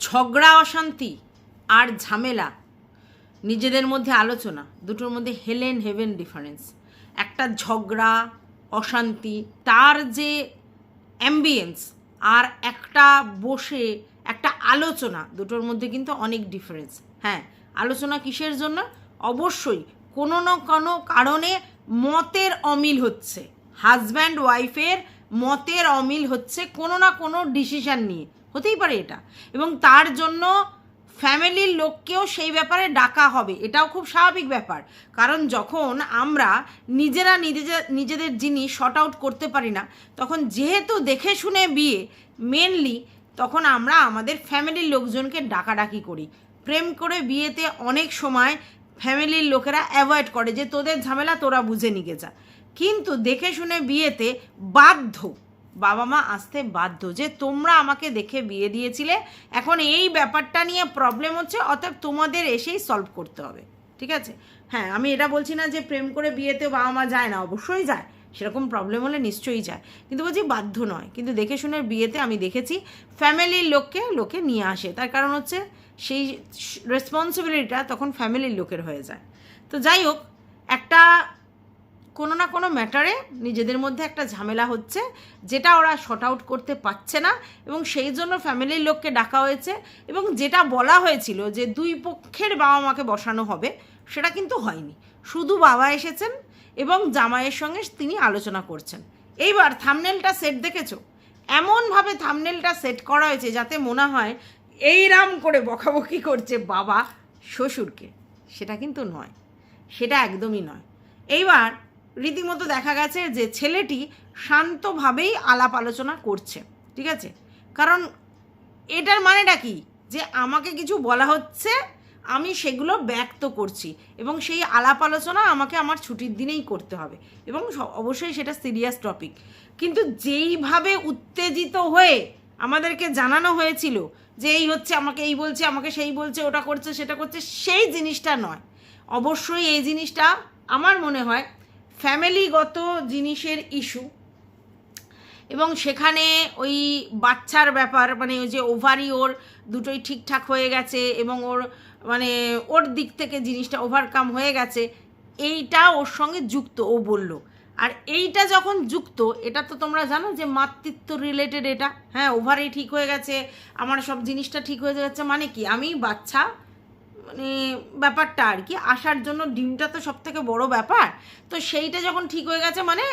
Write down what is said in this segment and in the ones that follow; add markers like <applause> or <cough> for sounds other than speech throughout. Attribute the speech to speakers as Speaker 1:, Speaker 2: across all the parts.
Speaker 1: ঝগড়া, অশান্তি আর ঝামেলা নিজেদের মধ্যে আলোচনা, দুটোর মধ্যে হেলেন হেভেন ডিফারেন্স। একটা ঝগড়া, অশান্তি, তার যে অ্যাম্বিয়েন্স আর একটা বসে একটা আলোচনা, দুটোর মধ্যে কিন্তু অনেক ডিফারেন্স হ্যাঁ আলোচনা কিসের জন্য? অবশ্যই কোনো না কোনো কারণে মতের অমিল হচ্ছে। হাজব্যান্ড ওয়াইফের মতের অমিল হচ্ছে কোনো না কোনো ডিসিশন নিয়ে। হতেই পারে এটা। এবং তার জন্য ফ্যামিলির লোককেও সেই ব্যাপারে ডাকা হবে। এটাও খুব স্বাভাবিক ব্যাপার। কারণ যখন আমরা নিজেরা নিজেদের নিজেদের জিনিস শর্ট আউট করতে পারি না, তখন যেহেতু দেখে শুনে বিয়ে মেনলি তখন আমরা আমাদের ফ্যামিলির লোকজনকে ডাকাডাকি করি। প্রেম করে বিয়েতে অনেক সময় ফ্যামিলির লোকেরা অ্যাভয়েড করে যে, তোদের ঝামেলা, তোরা বুঝে নিয়ে যা। কিন্তু দেখে শুনে বিয়েতে বাধ্য বাবা মা আসতে বাধ্য যে তোমরা আমাকে দেখে বিয়ে দিয়েছিলে। এখন এই ব্যাপারটা নিয়ে প্রবলেম হচ্ছে, অতএব তোমাদের এসেই সলভ করতে হবে। ঠিক আছে? হ্যাঁ আমি এটা বলছি না যে প্রেম করে বিয়েতে বাবা মা যায় না, অবশ্যই যায়। সেরকম প্রবলেম হলে নিশ্চয়ই যায়। কিন্তু বলছি বাধ্য নয়। কিন্তু দেখে শুনে বিয়েতে আমি দেখেছি ফ্যামিলির লোককে লোকে নিয়ে আসে। তার কারণ হচ্ছে সেই রেসপন্সিবিলিটিটা তখন ফ্যামিলির লোকের হয়ে যায়। তো যাই হোক, একটা কোনো না কোনো ম্যাটারে নিজেদের মধ্যে একটা ঝামেলা হচ্ছে, যেটা ওরা শর্ট আউট করতে পারছে না এবং সেই জন্য ফ্যামিলির লোককে ডাকা হয়েছে এবং যেটা বলা হয়েছিল যে দুই পক্ষের বাবা মাকে বসানো হবে, সেটা কিন্তু হয়নি। শুধু বাবা এসেছেন এবং জামাইয়ের সঙ্গে তিনি আলোচনা করছেন। এইবার থামনেলটা সেট দেখেছ? এমনভাবে থামনেলটা সেট করা হয়েছে যাতে মনে হয় এইরাম করে বকাবকি করছে বাবা শ্বশুরকে। সেটা কিন্তু নয়। সেটা একদমই নয়। এইবার রীতিমতো দেখা গেছে যে ছেলেটি শান্তভাবেই আলাপ আলোচনা করছে, ঠিক আছে? কারণ এটার মানেটা কি? যে আমাকে কিছু বলা হচ্ছে, আমি সেগুলো ব্যক্ত করছি এবং সেই আলাপ আলোচনা আমাকে আমার ছুটির দিনেই করতে হবে এবং অবশ্যই সেটা সিরিয়াস টপিক। কিন্তু যেইভাবে উত্তেজিত হয়ে আমাদেরকে জানানো হয়েছিল যে এই হচ্ছে, আমাকে এই বলছে, আমাকে সেই বলছে, ওটা করছে, সেটা করছে, সেই জিনিসটা নয়। অবশ্যই এই জিনিসটা আমার মনে হয় ফ্যামিলিগত জিনিসের ইস্যু, এবং সেখানে ওই বাচ্চার ব্যাপার মানে ওই যে ওভারই ওর দুটোই ঠিকঠাক হয়ে গেছে, এবং ওর মানে ওর দিক থেকে জিনিসটা ওভারকাম হয়ে গেছে, এইটা ওর সঙ্গে যুক্ত, ও বলল। আর এইটা যখন যুক্ত, এটা তো তোমরা জানো যে মাতৃত্ব রিলেটেড এটা। হ্যাঁ ওভারই ঠিক হয়ে গেছে, আমার সব জিনিসটা ঠিক হয়ে যাচ্ছে মানে কি? আমি বাচ্চা মানে ব্যাপারটা আর কি। আসার জন্য ডিমটা তো সব থেকে বড় ব্যাপার। তো সেইটা যখন ঠিক হয়ে গেছে মানে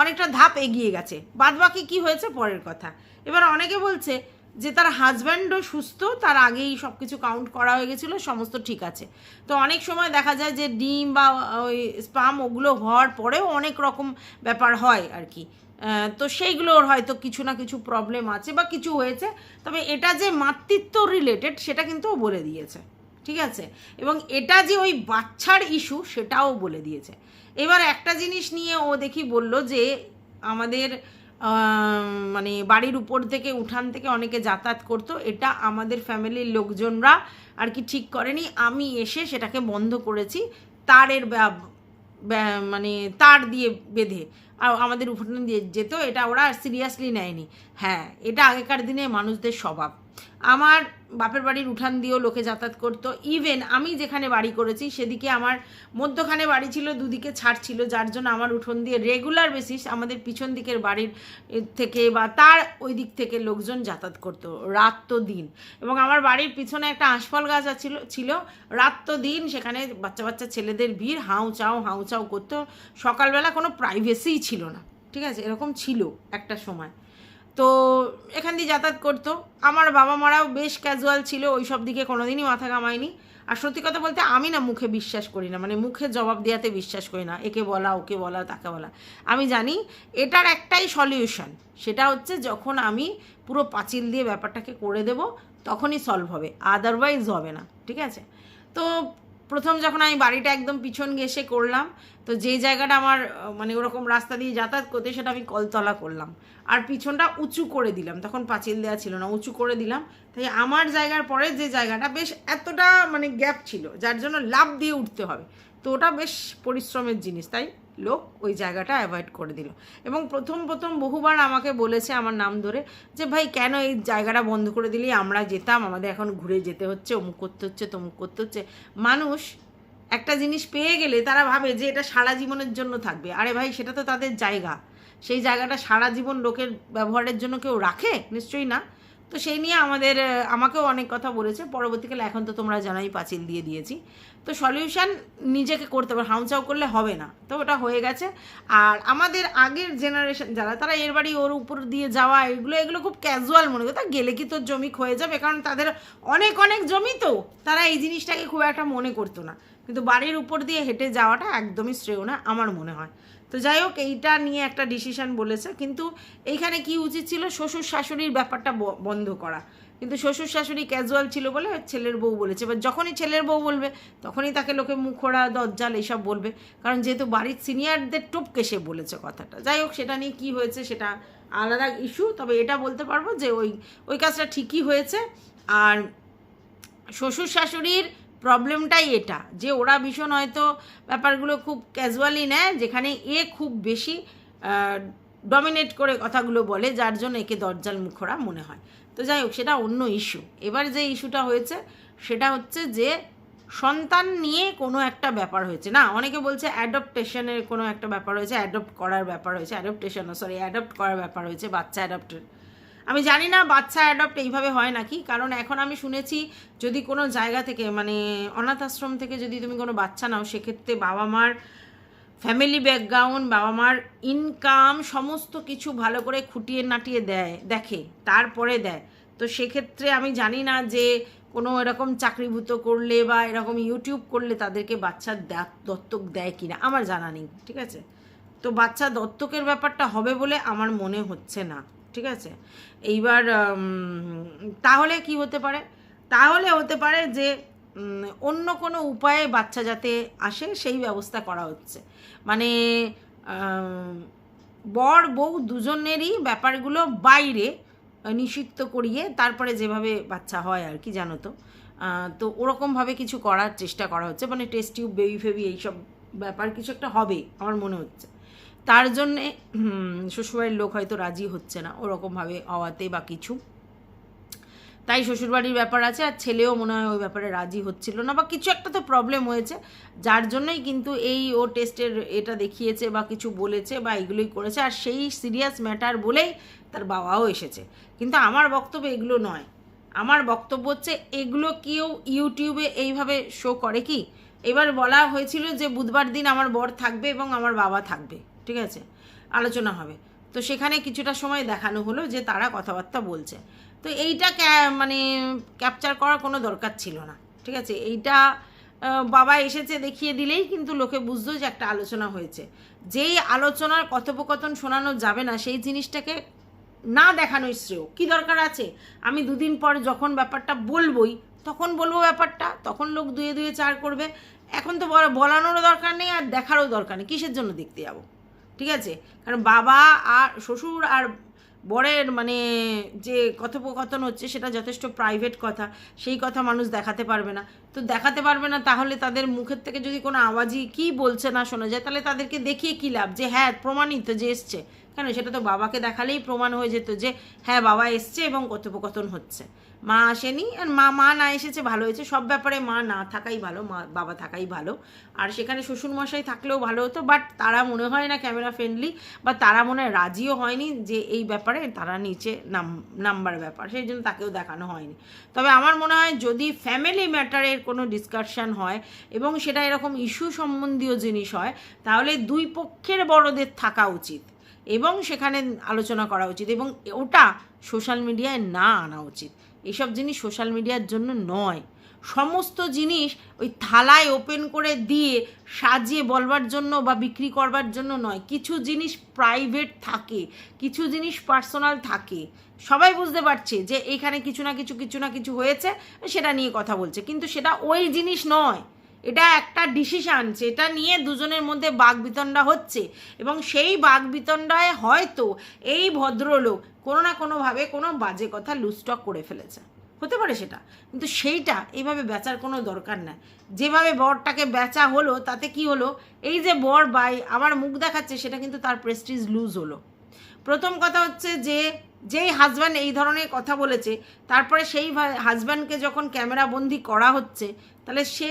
Speaker 1: অনেকটা ধাপ এগিয়ে গেছে। বাদ বাকি কী হয়েছে পরের কথা। এবার অনেকে বলছে যে তার হাজব্যান্ডও সুস্থ, তার আগেই সব কিছু কাউন্ট করা হয়ে গেছিল, সমস্ত ঠিক আছে। তো অনেক সময় দেখা যায় যে ডিম বা ওই স্পাম ওগুলো হওয়ার পরেও অনেক রকম ব্যাপার হয় আর কি। তো সেইগুলোর হয়তো কিছু না কিছু প্রবলেম আছে বা কিছু হয়েছে। তবে এটা যে মাতৃত্ব রিলেটেড সেটা কিন্তু বলে দিয়েছে। ঠিক আছে? এবং এটা যে ওই বাচ্চার ইস্যু সেটাও বলে দিয়েছে। এবার একটা জিনিস নিয়ে ও দেখি বলল যে, আমাদের মানে বাড়ির উপর থেকে, উঠান থেকে অনেকে যাতায়াত করতো। এটা আমাদের ফ্যামিলির লোকজনরা আর কি ঠিক করেনি। আমি এসে সেটাকে বন্ধ করেছি, তারের মানে তার দিয়ে বেঁধে। আর আমাদের উঠান দিয়ে যেত, এটা ওরা সিরিয়াসলি নেয়নি। হ্যাঁ এটা আগেকার দিনে মানুষদের স্বভাব। আমার বাপের বাড়ির উঠান দিয়েও লোকে যাতায়াত করতো। ইভেন আমি যেখানে বাড়ি করেছি, সেদিকে আমার মধ্যখানে বাড়ি ছিল, দুদিকে ছাড় ছিল, যার জন্য আমার উঠোন দিয়ে রেগুলার বেসিস আমাদের পিছন দিকের বাড়ির থেকে বা তার ওই দিক থেকে লোকজন যাতায়াত করতো, রাত তো দিন। এবং আমার বাড়ির পিছনে একটা আঁশফল গাছ ছিল ছিল, রাত তো দিন, সেখানে বাচ্চা বাচ্চা ছেলেদের ভিড়, হাউ চাও হাউ চাও করতো। সকালবেলা কোনো প্রাইভেসিই ছিল না, ঠিক আছে? এরকম ছিল একটা সময়। তো এখান দিয়ে যাতায়াত করতো। আমার বাবা মারাও বেশ ক্যাজুয়াল ছিল ওই সব দিকে কোনোদিনই মাথা কামায়নি আর সত্যি কথা বলতে আমি না মুখে বিশ্বাস করি না মানে মুখে জবাব দেওয়াতে বিশ্বাস করি না, একে বলা, ওকে বলা, তাকে বলা। আমি জানি এটার একটাই সলিউশন সেটা হচ্ছে যখন আমি পুরো পাঁচিল দিয়ে ব্যাপারটাকে করে দেব, তখনই সলভ হবে আদারওয়াইজ হবে না, ঠিক আছে? তো প্রথম যখন আমি বাড়িটা একদম পিছন ঘেসে করলাম তো যে জায়গাটা আমার মানে ওরকম রাস্তা দিয়ে যাতায়াত করতে সেটা আমি কলতলা করলাম। আর পিছনটা উঁচু করে দিলাম, তখন পাঁচিল দেওয়া ছিল না, উঁচু করে দিলাম। তাই আমার জায়গার পরে যে জায়গাটা বেশ এতটা মানে গ্যাপ ছিল, যার জন্য লাভ দিয়ে উঠতে হবে। তো ওটা বেশ পরিশ্রমের জিনিস, তাই লোক ওই জায়গাটা অ্যাভয়েড করে দিল। এবং প্রথম প্রথম বহুবার আমাকে বলেছে আমার নাম ধরে যে, ভাই, কেন এই জায়গাটা বন্ধ করে দিলি? আমরা যেতাম, আমাদের এখন ঘুরে যেতে হচ্ছে, অমুক করতে হচ্ছে, তমুক করতে হচ্ছে। মানুষ একটা জিনিস পেয়ে গেলে তারা ভাবে যে এটা সারা জীবনের জন্য থাকবে। আরে ভাই, সেটা তো তাদের জায়গা। সেই জায়গাটা সারা জীবন লোকের ব্যবহারের জন্য কেউ রাখে? নিশ্চয়ই না। তো সেই নিয়ে আমাদের, আমাকেও অনেক কথা বলেছে। পরবর্তীকালে এখন তো তোমরা জানাই, পাঁচিল দিয়ে দিয়েছি। তো সলিউশন নিজেকে করতে হবে হাউচাও করলে হবে না। তো ওটা হয়ে গেছে। আর আমাদের আগের জেনারেশন যারা, তারা এর বাড়ি ওর উপর দিয়ে যাওয়া, এগুলো এগুলো খুব ক্যাজুয়াল মনে করে। তা গেলে কি তোর জমি ক্ষয়ে যাবে? কারণ তাদের অনেক অনেক জমি তো। তারা এই জিনিসটাকে খুব একটা মনে করতো না। কিন্তু বাড়ির উপর দিয়ে হেঁটে যাওয়াটা একদমই শ্রেয় না, আমার মনে হয়। তো যাই হোক, এইটা নিয়ে একটা ডিসিশন বলেছে, কিন্তু এইখানে কি উচিত ছিল? শ্বশুর শাশুড়ির ব্যাপারটা বন্ধ করা। কিন্তু শ্বশুর শাশুড়ি ক্যাজুয়াল ছিল বলে ছেলের বউ বলেছে। এবার যখনই ছেলের বউ বলবে, তখনই তাকে লোকে মুখোড়া, দজ্জাল এইসব বলবে। কারণ যেহেতু বাড়ির সিনিয়রদের টপকে সে বলেছে কথাটা। যাই হোক, সেটা নিয়ে কী হয়েছে সেটা আলাদা ইস্যু তবে এটা বলতে পারব যে ওই ওই কাজটা ঠিকই হয়েছে। আর শ্বশুর শাশুড়ির প্রবলেমটাই এটা, যে ওরা ভীষণ হয়তো ব্যাপারগুলো খুব ক্যাজুয়ালি নেয়, যেখানে এ খুব বেশি ডমিনেট করে কথাগুলো বলে, যার জন্য একে দরজাল মুখরা মনে হয়। তো যাই হোক, সেটা অন্য ইস্যু এবার যে ইস্যুটা হয়েছে, সেটা হচ্ছে যে সন্তান নিয়ে কোনো একটা ব্যাপার হয়েছে। না, অনেকে বলছে অ্যাডপ্টেশনের কোনো একটা ব্যাপার হয়েছে অ্যাডপ্ট করার ব্যাপার হয়েছে অ্যাডপ্টেশন সরি অ্যাডপ্ট করার ব্যাপার হয়েছে, বাচ্চা অ্যাডপ্টের আমি জানি না বাচ্চা অ্যাডপ্ট এইভাবে হয় নাকি, কারণ এখন আমি শুনেছি যদি কোনো জায়গা থেকে মানে অনাথ আশ্রম থেকে যদি তুমি কোনো বাচ্চা নাও, সেক্ষেত্রে বাবা মার ফ্যামিলি ব্যাকগ্রাউন্ড বাবা মার ইনকাম সমস্ত কিছু ভালো করে খুঁটিয়ে নাটিয়ে দেয়, দেখে, তারপরে দেয়। তো সেক্ষেত্রে আমি জানি না যে কোনো এরকম চাকরিভূত করলে বা এরকম ইউটিউব করলে তাদেরকে বাচ্চা দত্তক দেয় কিনা, আমার জানা নেই, ঠিক আছে? তো বাচ্চা দত্তকের ব্যাপারটা হবে বলে আমার মনে হচ্ছে না। ঠিক আছে? এইবার তাহলে কি হতে পারে? তাহলে হতে পারে যে অন্য কোনো উপায়ে বাচ্চা যাতে আসে, সেই ব্যবস্থা করা হচ্ছে। মানে বর, বউ দুজনেরই ব্যাপারগুলো বাইরে নিষিদ্ধ করিয়ে তারপরে যেভাবে বাচ্চা হয় আর কি, জানো তো? তো ওরকমভাবে কিছু করার চেষ্টা করা হচ্ছে। মানে টেস্ট টিউব বেবি ফেবি, এইসব ব্যাপার কিছু একটা হবে, আমার মনে হচ্ছে। তার জন্যে শ্বশুরবাড়ির লোক হয়তো রাজি হচ্ছে না ওরকমভাবে হওয়াতে বা কিছু। তাই শ্বশুরবাড়ির ব্যাপার আছে আর ছেলেও মনে হয় ওই ব্যাপারে রাজি হচ্ছিল না বা কিছু একটা তো প্রবলেম হয়েছে। যার জন্যই কিন্তু এই ও টেস্টের এটা দেখিয়েছে বা কিছু বলেছে বা এগুলোই করেছে আর সেই সিরিয়াস ম্যাটার বলেই তার বাবাও এসেছে। কিন্তু আমার বক্তব্য এগুলো নয়। আমার বক্তব্য হচ্ছে, এগুলো কেউ ইউটিউবে এইভাবে শো করে কি? এবার বলা হয়েছিল যে বুধবার দিন আমার বর থাকবে এবং আমার বাবা থাকবে, ঠিক আছে? আলোচনা হবে। তো সেখানে কিছুটা সময় দেখানো হলো যে তারা কথাবার্তা বলছে। তো এইটা মানে ক্যাপচার করার কোনো দরকার ছিল না, ঠিক আছে? এইটা বাবা এসেছে দেখিয়ে দিলেই কিন্তু লোকে বুঝতো যে একটা আলোচনা হয়েছে। যেই আলোচনার কথোপকথন শোনানো যাবে না, সেই জিনিসটাকে না দেখানোই শ্রেয়। কী দরকার আছে? আমি দুদিন পর যখন ব্যাপারটা বলবোই, তখন বলব ব্যাপারটা, তখন লোক দুয়ে দুয়ে চার করবে। এখন তো বলা- বলানোরও দরকার নেই আর দেখারও দরকার নেই। কিসের জন্য দেখতে যাব? ঠিক আছে? কারণ বাবা আর শ্বশুর আর বরের মানে যে কথোপকথন হচ্ছে সেটা যথেষ্ট প্রাইভেট কথা। সেই কথা মানুষ দেখাতে পারবে না। তো দেখাতে পারবে না তাহলে তাদের মুখের থেকে যদি কোনো আওয়াজই কি বলছে না শোনা যায়, তাহলে তাদেরকে দেখিয়ে কী লাভ? যে হ্যাঁ প্রমাণিত যে এসছে। কেন? সেটা তো বাবাকে দেখালেই প্রমাণ হয়ে যেত যে হ্যাঁ বাবা এসছে এবং কথোপকথন হচ্ছে। মা আসেনি আর মা মা না এসেছে, ভালো হয়েছে। সব ব্যাপারে মা না থাকাই ভালো, মা, বাবা থাকাই ভালো। আর সেখানে শ্বশুরমশাই থাকলেও ভালো হতো, বাট তারা মনে হয় না ক্যামেরা ফ্রেন্ডলি বা তারা মনে হয় রাজিও হয়নি যে এই ব্যাপারে তারা নিচে নাম, নাম্বার ব্যাপার। সেই জন্য তাকেও দেখানো হয়নি। তবে আমার মনে হয় যদি ফ্যামিলি ম্যাটারের কোনো ডিসকাশন হয় এবং সেটা এরকম ইস্যু সম্বন্ধীয় জিনিস হয়, তাহলে দুই পক্ষের বড়দের থাকা উচিত। এবং সেখানে আলোচনা করা উচিত এবং ওটা সোশ্যাল মিডিয়ায় না আনা উচিত। এসব জিনিস সোশ্যাল মিডিয়ার জন্য নয়। সমস্ত জিনিস ওই থালায় ওপেন করে দিয়ে সাজিয়ে বলবার জন্য বা বিক্রি করবার জন্য নয়। কিছু জিনিস প্রাইভেট থাকে, কিছু জিনিস পার্সোনাল থাকে। সবাই বুঝতে পারছে যে এখানে কিছু না কিছু কিছু না কিছু হয়েছে, সেটা নিয়ে কথা বলছে। কিন্তু সেটা ওই জিনিস নয়। এটা একটা ডিসিশান যেটা নিয়ে দুজনের মধ্যে বাগবিতণ্ডা হচ্ছে। এবং সেই বাগবিতণ্ডায় হয়তো এই ভদ্রলোক কোনো না কোনোভাবে কোনো বাজে কথা লুস্টক করে ফেলেছে। হতে পারে সেটা, কিন্তু সেইটা এইভাবে বেচার কোনো দরকার নাই। যেভাবে বরটাকে বেচা হলো, তাতে কি হলো? এই যে বর বাই আবার মুখ দেখাচ্ছে, সেটা কিন্তু তার প্রেস্টিজ লুজ হলো। প্রথম কথা হচ্ছে যে, যেই হাজব্যান্ড এই ধরনের কথা বলেছে, তারপরে সেই হাজব্যান্ডকে যখন ক্যামেরা বন্দি করা হচ্ছে, তাহলে সে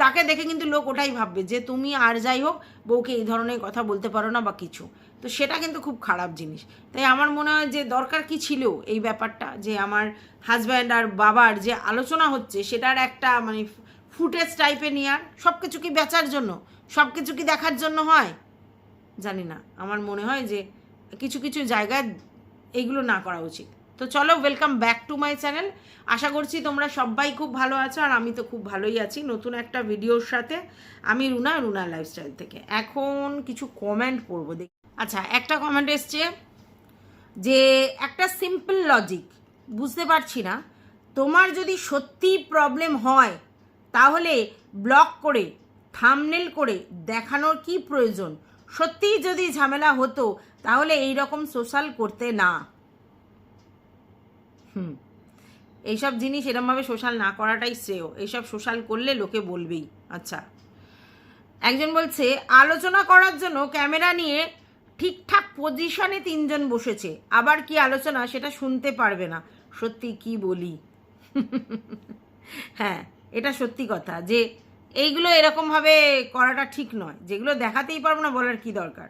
Speaker 1: তাকে দেখে কিন্তু লোক ওটাই ভাববে যে তুমি আর যাই হোক, বউকে এই ধরনের কথা বলতে পারো না বা কিছু। তো সেটা কিন্তু খুব খারাপ জিনিস। তাই আমার মনে হয় যে দরকার কি ছিল এই ব্যাপারটা, যে আমার হাজব্যান্ড আর বাবার যে আলোচনা হচ্ছে, সেটার একটা মানে ফুটেজ টাইপে নেওয়ার। সব কিছু কি বেচার জন্য? সব কিছু কি দেখার জন্য হয়? জানি না। আমার মনে হয় যে কিছু কিছু জায়গায় এইগুলো না করা উচিত। তো চলো welcome back to my channel আশা করছি তোমরা সবাই খুব ভালো আছো আর আমি তো খুব ভালোই আছি নতুন একটা ভিডিওর সাথে। আমি রুনা রুনা লাইফস্টাইল থেকে। এখন কিছু কমেন্ট পড়ব, দেখি। আচ্ছা একটা কমেন্ট এসছে যে, একটা সিম্পল লজিক বুঝতে পারছি না। তোমার যদি সত্যি প্রবলেম হয়, তাহলে ব্লক করে থামনেল করে দেখানোর কি প্রয়োজন? সত্যিই যদি ঝামেলা হতো, তাহলে এই রকম সোশ্যাল করতে না। হুম। এইসব জিনিস এরমভাবে সোশ্যাল না করাটাই শ্রেয়। এইসব সোশ্যাল করলে লোকে বলবেই। আচ্ছা। একজন বলছে, আলোচনা করার জন্য ক্যামেরা নিয়ে ঠিকঠাক পজিশনে তিনজন বসেছে। আবার কি আলোচনা সেটা শুনতে পারবে না? সত্যি কি বলি? <laughs> হ্যাঁ এটা সত্যি কথা যে এইগুলো এরকমভাবে করাটা ঠিক নয়। যেগুলো দেখাতেই পারব না বলার কি দরকার?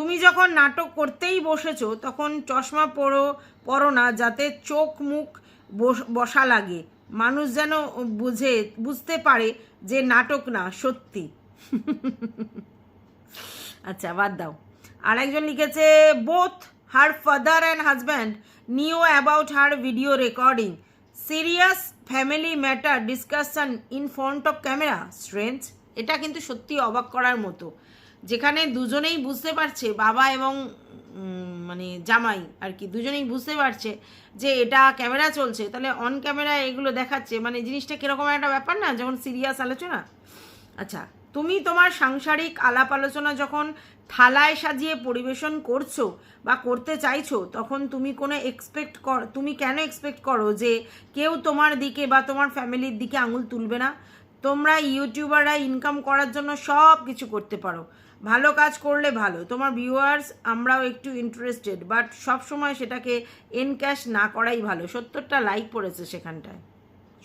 Speaker 1: তুমি যখন নাটক করতেই বসেছো, তখন চশমা পরো পরো না, যাতে চোখ মুখ বস- লাগে। মানুষ যেন বুঝে, বুঝতে পারে যে নাটক না, সত্যি। আচ্ছা বাদ দাও। আর একজন লিখেছে both her father and husband knew about her video recording serious family matter discussion in front of camera strange এটা কিন্তু সত্যি অবাক করার মতো। যেখানে দুজনেই বুঝতে পারছে, বাবা এবং মানে জামাই আর কি, দুজনেই বুঝতে পারছে যে এটা ক্যামেরা চলছে। তাহলে অন ক্যামেরা এগুলো দেখাচ্ছে মানে জিনিসটা কীরকম একটা ব্যাপার না? যখন সিরিয়াস আলোচনা। আচ্ছা তুমি তোমার সাংসারিক আলাপ আলোচনা যখন থালায় সাজিয়ে পরিবেশন করছ বা করতে চাইছো, তখন তুমি কোনো এক্সপেক্ট কর, তুমি কেন এক্সপেক্ট করো যে কেউ তোমার দিকে বা তোমার ফ্যামিলির দিকে আঙুল তুলবে না? তোমরা ইউটিউবাররা ইনকাম করার জন্য সব কিছু করতে পারো। ভালো কাজ করলে ভালো। তোমার ভিউয়ার্স আমরাও একটু ইন্টারেস্টেড বাট সব সময় সেটাকে এনক্যাশ না করাই ভালো। সত্তরটা লাইক পড়েছে সেখানটায়।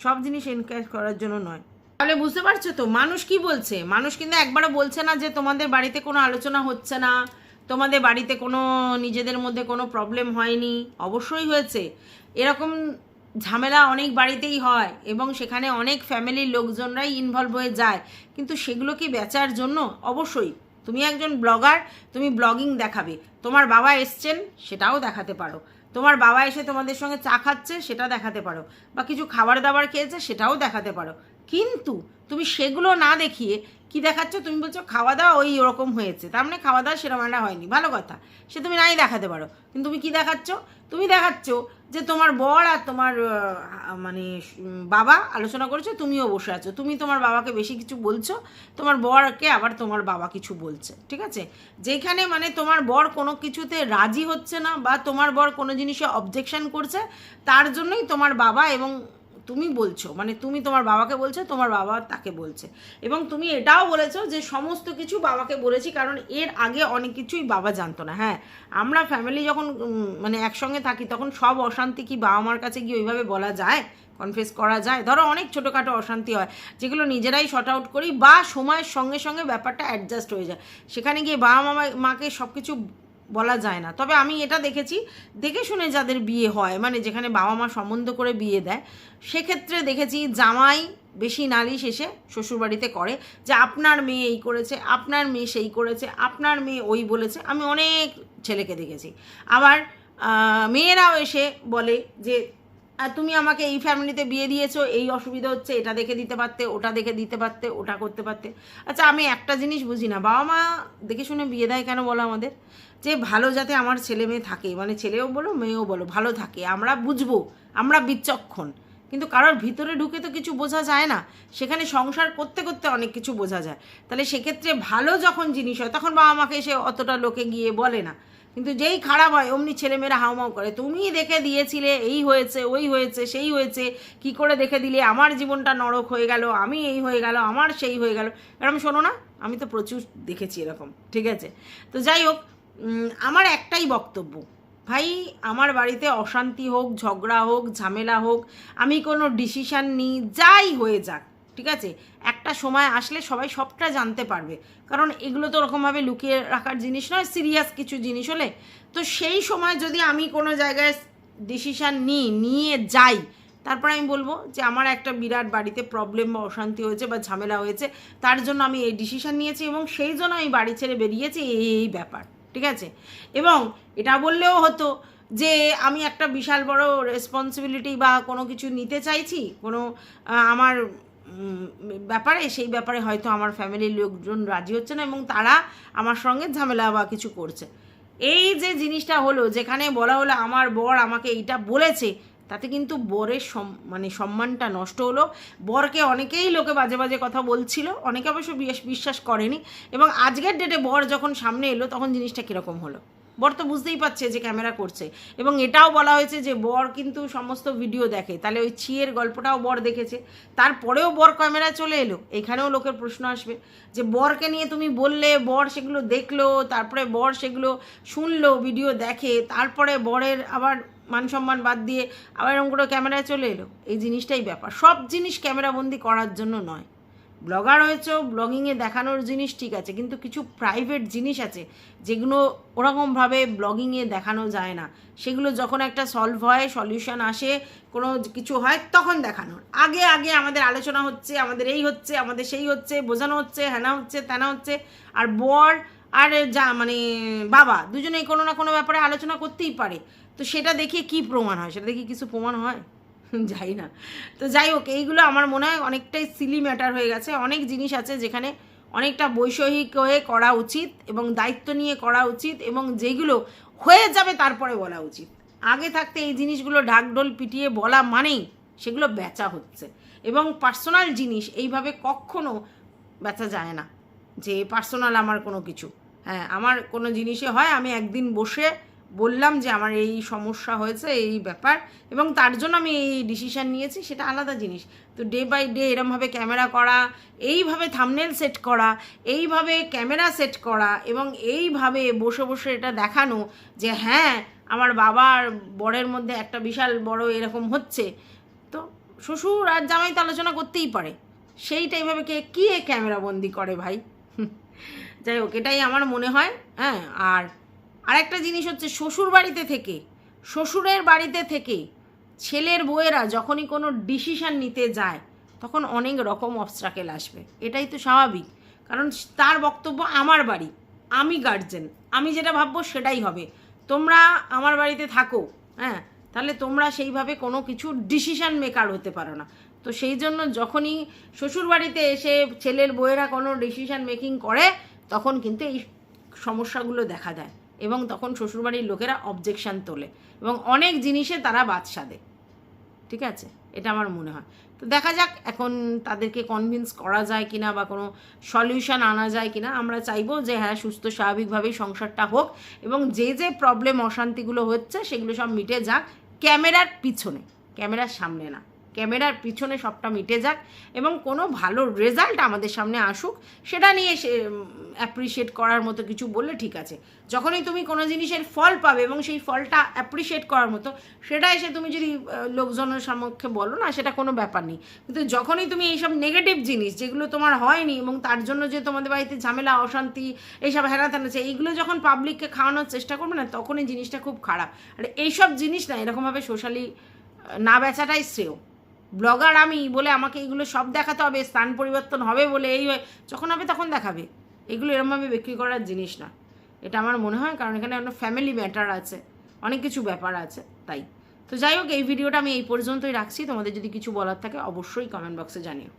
Speaker 1: সব জিনিস এনক্যাশ করার জন্য নয়। তাহলে বুঝতে পারছ তো, মানুষ কি বলছে? মানুষ কিন্তু একবারও বলছে না যে তোমাদের বাড়িতে কোনো আলোচনা হচ্ছে না, তোমাদের বাড়িতে কোনো, নিজেদের মধ্যে কোনো প্রবলেম হয়নি। অবশ্যই হয়েছে। এরকম ঝামেলা অনেক বাড়িতেই হয় এবং সেখানে অনেক ফ্যামিলির লোকজনরাই ইনভলভ হয়ে যায়। কিন্তু সেগুলো কি বেচার জন্য? অবশ্যই। তুমি একজন ব্লগার, তুমি ব্লগিং দেখাবে। তোমার বাবা এসছেন, সেটাও দেখাতে পারো। তোমার বাবা এসে তোমাদের সঙ্গে চা খাচ্ছে, সেটা দেখাতে পারো। বা কিছু খাবার দাবার খেয়েছে, সেটাও দেখাতে পারো। কিন্তু তুমি সেগুলো না দেখিয়ে কি দেখাচ্ছ? তুমি বলছো, খাওয়া দাওয়া ওই ওরকম হয়েছে। তার মানে খাওয়া দাওয়া সেরকম একটা হয়নি। ভালো কথা। সে তুমি নাই দেখাতে পারো। কিন্তু তুমি কি দেখাচ্ছ? তুমি দেখাচ্ছ যে তোমার বর আর তোমার মানে বাবা আলোচনা করেছে, তুমিও বসে আছো। তুমি তোমার বাবাকে বেশি কিছু বলছো, তোমার বরকে আবার তোমার বাবা কিছু বলছে, ঠিক আছে? যেখানে মানে তোমার বর কোনো কিছুতে রাজি হচ্ছে না বা তোমার বর কোনো জিনিসে অবজেকশন করছে, তার জন্যই তোমার বাবা এবং তুমি বলছো মানে তুমি তোমার বাবাকে বলছো, তোমার বাবা তাকে বলছে। এবং তুমি এটাও বলেছ যে সমস্ত কিছু বাবাকে বলেছি, কারণ এর আগে অনেক কিছুই বাবা জানতো না। হ্যাঁ আমরা ফ্যামিলি যখন মানে একসঙ্গে থাকি, তখন সব অশান্তি কি বাবা মার কাছে গিয়ে ওইভাবে বলা যায়? কনফেস করা যায়? ধরো অনেক ছোটোখাটো অশান্তি হয়, যেগুলো নিজেরাই শর্ট আউট করি বা সময়ের সঙ্গে সঙ্গে ব্যাপারটা অ্যাডজাস্ট হয়ে যায়। সেখানে গিয়ে বাবা মা মাকে সব কিছু বলা যায় না। তবে আমি এটা দেখেছি, দেখে শুনে যাদের বিয়ে হয় মানে যেখানে বাবা মা সম্বন্ধ করে বিয়ে দেয়, সেক্ষেত্রে দেখেছি জামাই বেশি নালিশ এসে শ্বশুরবাড়িতে করে যে, আপনার মেয়ে এই করেছে, আপনার মেয়ে সেই করেছে, আপনার মেয়ে ওই বলেছে। আমি অনেক ছেলেকে দেখেছি। আবার মেয়েরাও এসে বলে যে তুমি আমাকে এই ফ্যামিলিতে বিয়ে দিয়েছ, এই অসুবিধা হচ্ছে, এটা দেখে দিতে পারতে, ওটা দেখে দিতে পারতে, ওটা করতে পারতে। আচ্ছা আমি একটা জিনিস বুঝি না। বাবা মা দেখে শুনে বিয়ে দেয় কেন বলো আমাদের? যে ভালো যাতে আমার ছেলে মেয়ে থাকে মানে ছেলেও বলো, মেয়েও বলো, ভালো থাকে, আমরা বুঝব, আমরা বিচক্ষণ। কিন্তু কারোর ভিতরে ঢুকে তো কিছু বোঝা যায় না। সেখানে সংসার করতে করতে অনেক কিছু বোঝা যায়। তাহলে সেক্ষেত্রে ভালো যখন জিনিস হয়, তখন বাবা মাকে সে অতটা লোকে গিয়ে বলে না। কিন্তু যেই খারাপ হয়, অমনি ছেলেমেয়েরা হাউমাউ করে। তুমি দেখে দিয়েছিলে, এই হয়েছে, ওই হয়েছে, সেই হয়েছে, কি করে দেখে দিলে? আমার জীবনটা নরক হয়ে গেল, আমি এই হয়ে গেল, আমার সেই হয়ে গেল। এরকম শোনো না, আমি তো প্রচুর দেখেছি এরকম, ঠিক আছে? তো যাই হোক আমার একটাই বক্তব্য, ভাই, আমার বাড়িতে অশান্তি হোক, ঝগড়া হোক, ঝামেলা হোক, আমি কোনো ডিসিশান নিই, যাই হয়ে যাক। ঠিক আছে? একটা সময় আসলে সবাই সবটা জানতে পারবে। কারণ এগুলো তো ওরকমভাবে লুকিয়ে রাখার জিনিস নয় সিরিয়াস কিছু জিনিস হলে। তো সেই সময় যদি আমি কোনো জায়গায় ডিসিশান নিই, নিয়ে যাই, তারপর আমি বলব যে আমার একটা বিরাট বাড়িতে প্রবলেম বা অশান্তি হয়েছে বা ঝামেলা হয়েছে, তার জন্য আমি এই ডিসিশান নিয়েছি এবং সেই জন্য আমি বাড়ি ছেড়ে বেরিয়েছি, এই এই ব্যাপার, ঠিক আছে? এবং এটা বললেও হতো যে আমি একটা বিশাল বড় রেসপন্সিবিলিটি বা কোনো কিছু নিতে চাইছি, কোনো আমার ব্যাপারে, সেই ব্যাপারে হয়তো আমার ফ্যামিলির লোকজন রাজি হচ্ছে না এবং তারা আমার সঙ্গে ঝামেলা বা কিছু করছে। এই যে জিনিসটা হলো, যেখানে বলা হলো আমার বর আমাকে এইটা বলেছে, তাতে কিন্তু বরের সম মানে সম্মানটা নষ্ট হলো। বরকে অনেকেই লোকে বাজে বাজে কথা বলছিল, অনেকে অবশ্য বিশ- বিশ্বাস করেনি এবং আজকের ডেটে বর যখন সামনে এলো, তখন জিনিসটা কীরকম হলো? বর তো বুঝতেই পারছে যে ক্যামেরা করছে। এবং এটাও বলা হয়েছে যে বর কিন্তু সমস্ত ভিডিও দেখে। তাহলে ওই ছিয়ের গল্পটাও বর দেখেছে। তারপরেও বর ক্যামেরা চলে এলো। এখানেও লোকের প্রশ্ন আসবে যে বরকে নিয়ে তুমি বললে বর সেগুলো দেখল, তারপরে বর সেগুলো শুনলো, ভিডিও দেখে, তারপরে বরের আবার মান সম্মান বাদ দিয়ে আবার এরকম করে ক্যামেরায় চলে এলো। এই জিনিসটাই ব্যাপার। সব জিনিস ক্যামেরাবন্দি করার জন্য নয়। ব্লগার হয়েছে, ব্লগিংয়ে দেখানোর জিনিস ঠিক আছে, কিন্তু কিছু প্রাইভেট জিনিস আছে, যেগুলো ওরকমভাবে ব্লগিংয়ে দেখানো যায় না। সেগুলো যখন একটা সলভ হয় সলিউশন আসে, কোনো কিছু হয়, তখন দেখানোর। আগে আগে আমাদের আলোচনা হচ্ছে, আমাদের এই হচ্ছে, আমাদের সেই হচ্ছে, বোঝানো হচ্ছে হ্যানা হচ্ছে, তেনা হচ্ছে, আর বর আর যা মানে বাবা দুজনেই কোনো না কোনো ব্যাপারে আলোচনা করতেই পারে। তো সেটা দেখিয়ে কি প্রমাণ হয়? সেটা দেখিয়ে কিছু প্রমাণ হয়? যাই না। তো যাই হোক, এইগুলো আমার মনে হয় অনেকটাই সিলি ম্যাটার হয়ে গেছে। অনেক জিনিস আছে যেখানে অনেকটা বৈষয়িক হয়ে করা উচিত এবং দায়িত্ব নিয়ে করা উচিত এবং যেগুলো হয়ে যাবে তারপরে বলা উচিত। আগে থাকতে এই জিনিসগুলো ঢাকঢোল পিটিয়ে বলা মানেই সেগুলো বেচা হচ্ছে। এবং পার্সোনাল জিনিস এইভাবে কখনো বেচা যায় না। যে পার্সোনাল আমার কোনো কিছু। হ্যাঁ আমার কোনো জিনিসে হয় আমি একদিন বসে বললাম যে আমার এই সমস্যা হয়েছে, এই ব্যাপার, এবং তার জন্য আমি এই ডিসিশান নিয়েছি, সেটা আলাদা জিনিস। তো ডে বাই ডে এরমভাবে ক্যামেরা করা, এইভাবে থামনেল সেট করা, এইভাবে ক্যামেরা সেট করা, এবং এইভাবে বসে বসে এটা দেখানো যে হ্যাঁ আমার বাবার বরের মধ্যে একটা বিশাল বড় এরকম হচ্ছে। তো শ্বশুর আর জামাই তো আলোচনা করতেই পারে। সেইটা এইভাবে কে, কী ক্যামেরা বন্দি করে ভাই? <laughs> যাই হোক, এটাই আমার মনে হয় হ্যাঁ আর আরেকটা জিনিস হচ্ছে শ্বশুর বাড়িতে থেকে, শ্বশুরের বাড়িতে থেকে ছেলের বউয়েরা যখনই কোনো ডিসিশান নিতে যায়, তখন অনেক রকম অবস্ট্রাকেল আসবে। এটাই তো স্বাভাবিক। কারণ তার বক্তব্য আমার বাড়ি, আমি গার্জেন আমি যেটা ভাববো সেটাই হবে। তোমরা আমার বাড়িতে থাকো হ্যাঁ? তাহলে তোমরা সেইভাবে কোনো কিছু ডিসিশান মেকার হতে পারো না। তো সেই জন্য যখনই শ্বশুর বাড়িতে এসে ছেলের বউয়েরা কোনো ডিসিশান মেকিং করে, তখন কিন্তু এই সমস্যাগুলো দেখা দেয়। এবং তখন শ্বশুরবাড়ির লোকেরা অবজেকশান তোলে এবং অনেক জিনিসে তারা বাদ সাধে। ঠিক আছে? এটা আমার মনে হয়। তো দেখা যাক এখন তাদেরকে কনভিন্স করা যায় কিনা বা কোনো সলিউশন আনা যায় কিনা। আমরা চাইব যে হ্যাঁ সুস্থ স্বাভাবিকভাবেই সংসারটা হোক এবং যে যে প্রবলেম অশান্তিগুলো হচ্ছে সেগুলো সব মিটে যাক ক্যামেরার পিছনে, ক্যামেরার সামনে না। ক্যামেরার পিছনে সবটা মিটে যাক এবং কোনো ভালো রেজাল্ট আমাদের সামনে আসুক, সেটা নিয়ে সে অ্যাপ্রিসিয়েট করার মতো কিছু বললে ঠিক আছে। যখনই তুমি কোনো জিনিসের ফল পাবে এবং সেই ফলটা অ্যাপ্রিসিয়েট করার মতো, সেটা এসে তুমি যদি লোকজনের সমক্ষে বলো না, সেটা কোনো ব্যাপার নেই। কিন্তু যখনই তুমি এইসব নেগেটিভ জিনিস যেগুলো তোমার হয়নি এবং তার জন্য যে তোমাদের বাড়িতে ঝামেলা, অশান্তি, এইসব হেরা আছে, এইগুলো যখন পাবলিককে খাওয়ানোর চেষ্টা করবে না, তখনই জিনিসটা খুব খারাপ। আর এইসব জিনিস না এরকমভাবে সোশ্যালি না বেচাটাই শ্রেয়। ব্লগার আমি বলে আমাকে এগুলো সব দেখাতে হবে, স্থান পরিবর্তন হবে বলে এই যখন হবে তখন দেখাবে। এগুলো এরমভাবে বিক্রি করার জিনিস না। এটা আমার মনে হয়, কারণ এখানে অন্য ফ্যামিলি ম্যাটার আছে। অনেক কিছু ব্যাপার আছে, তাই। তো যাই হোক, এই ভিডিওটা আমি এই পর্যন্তই রাখছি। তোমাদের যদি কিছু বলার থাকে অবশ্যই কমেন্ট বক্সে জানিও।